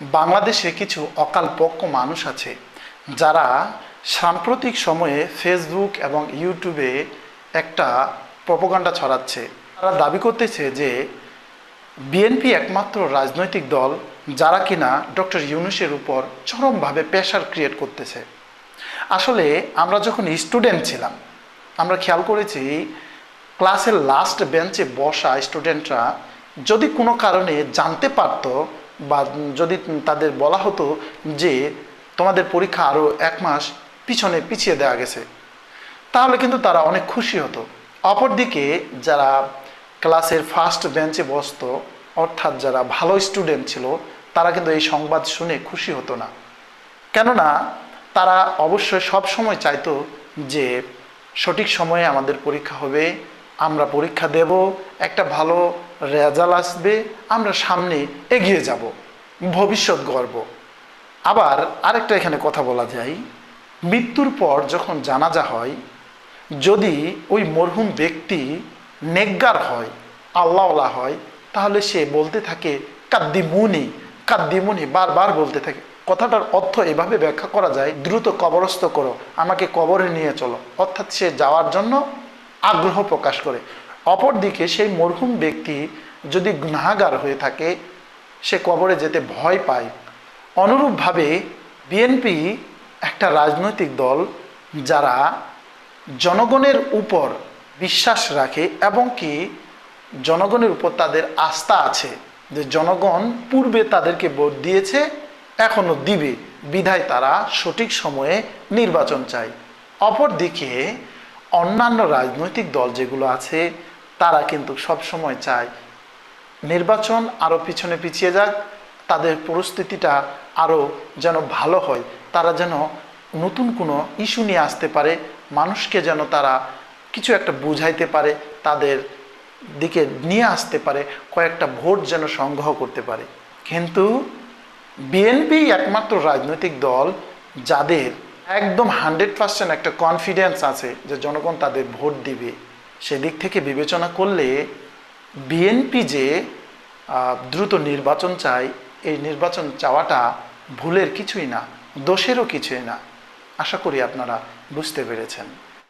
বাংলাদেশে কিছু অকালপক্ষ মানুষ আছে যারা সাম্প্রতিক সময়ে ফেসবুক এবং ইউটিউবে একটা প্রপোগান্ডা ছড়াচ্ছে। তারা দাবি করতেছে যে বিএনপি একমাত্র রাজনৈতিক দল যারা কিনা ডক্টর ইউনুসের উপর চরমভাবে প্রেশার ক্রিয়েট করতেছে। আসলে আমরা যখন স্টুডেন্ট ছিলাম, আমরা খেয়াল করেছি ক্লাসের লাস্ট বেঞ্চে বসা স্টুডেন্টরা যদি কোনো কারণে জানতে পারতো বা যদি তাদের বলা হতো যে তোমাদের পরীক্ষা আরও এক মাস পিছনে পিছিয়ে দেওয়া গেছে, তাহলে কিন্তু তারা অনেক খুশি হতো। অপরদিকে যারা ক্লাসের ফার্স্ট বেঞ্চে বসতো, অর্থাৎ যারা ভালো স্টুডেন্ট ছিল, তারা কিন্তু এই সংবাদ শুনে খুশি হতো না। কেননা তারা অবশ্যই সব সময় চাইতো যে সঠিক সময়ে আমাদের পরীক্ষা হবে, আমরা পরীক্ষা দেব, একটা ভালো রেজাল্ট আসবে, আমরা সামনে এগিয়ে যাব, ভবিষ্যৎ গর্ব। আবার আরেকটা এখানে কথা বলা যায়, মৃত্যুর পর যখন জানাজা হয়, যদি ওই মরহুম ব্যক্তি নেকগার হয়, আল্লাহওয়ালা হয়, তাহলে সে বলতে থাকে, কাদ্দিমুনি কাদ্দিমুনি, বারবার বলতে থাকে। কথাটার অর্থ এভাবে ব্যাখ্যা করা যায়, দ্রুত কবরস্থ করো, আমাকে কবরে নিয়ে চলো। অর্থাৎ সে যাওয়ার জন্য আগ্রহ প্রকাশ করে। অপরদিকে সেই মরহুম ব্যক্তি যদি গুনাহাগার হয়ে থাকে, সে কবরে যেতে ভয় পায়। অনুরূপভাবে বিএনপি একটা রাজনৈতিক দল যারা জনগণের উপর বিশ্বাস রাখে এবং কি জনগণের উপর তাদের আস্থা আছে যে জনগণ পূর্বে তাদেরকে ভোট দিয়েছে এখনও দিবে। বিধায় তারা সঠিক সময়ে নির্বাচন চায়। অপরদিকে অন্যান্য রাজনৈতিক দল যেগুলো আছে তারা কিন্তু সব সময় চায় নির্বাচন আরও পিছনে পিছিয়ে যাক, তাদের পরিস্থিতিটা আরও যেন ভালো হয়, তারা যেন নতুন কোনো ইস্যু নিয়ে আসতে পারে, মানুষকে যেন তারা কিছু একটা বুঝাইতে পারে, তাদের দিকে নিয়ে আসতে পারে, কয়েকটা ভোট যেন সংগ্রহ করতে পারে। কিন্তু বিএনপি একমাত্র রাজনৈতিক দল, যাদের একদম হান্ড্রেড পার্সেন্ট একটা কনফিডেন্স আছে যে জনগণ তাদের ভোট দিবে। সেদিক থেকে বিবেচনা করলে বিএনপি যে দ্রুত নির্বাচন চায়, এই নির্বাচন চাওয়াটা ভুলের কিছুই না, দোষেরও কিছুই না। আশা করি আপনারা বুঝতে পেরেছেন।